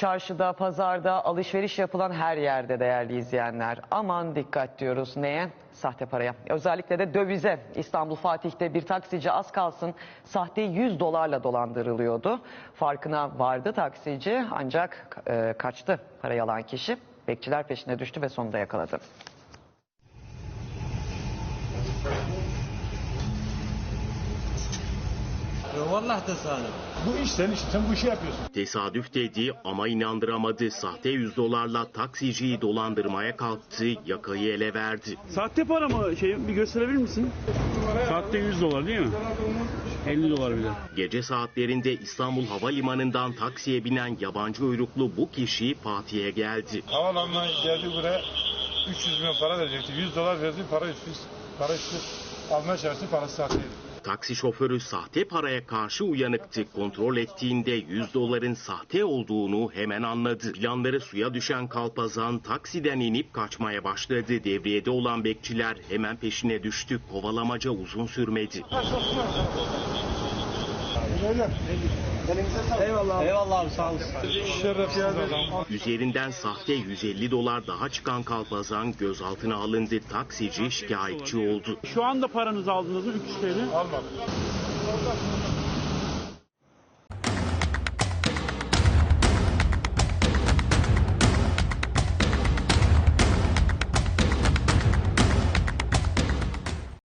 Çarşıda, pazarda, alışveriş yapılan her yerde değerli izleyenler. Aman dikkat diyoruz. Neye? Sahte paraya. Özellikle de dövize. İstanbul Fatih'te bir taksici az kalsın sahte 100 dolarla dolandırılıyordu. Farkına vardı taksici ancak e, kaçtı parayı alan kişi. Bekçiler peşine düştü ve sonunda yakaladı. Vallahi tesadüf. Bu iş senin işin. Sen bu işi yapıyorsun. Tesadüf dedi ama inandıramadı. Sahte 100 dolarla taksiciyi dolandırmaya kalktı, yakayı ele verdi. Sahte para mı? Şey bir gösterebilir misin? Sahte 100 dolar değil mi? 50 dolar bile. Gece saatlerinde İstanbul Havalimanı'ndan taksiye binen yabancı uyruklu bu kişi Fatih'e geldi. Havalandan geldi buraya 300 milyon para verecekti. 100 dolar verdi. Para üstü, para üstü almaya çalıştı. Parası sahteydi. Taksi şoförü sahte paraya karşı uyanıktı. Kontrol ettiğinde 100 doların sahte olduğunu hemen anladı. Planları suya düşen kalpazan taksiden inip kaçmaya başladı. Devriyede olan bekçiler hemen peşine düştü. Kovalamaca uzun sürmedi. Eyvallah abi sağ olasın. Şerefsiz adam. Üzerinden sahte 150 dolar daha çıkan kalpazan gözaltına alındı. Taksici şikayetçi oldu. Şu anda paranızı aldınız mı 300 TL? Almadım.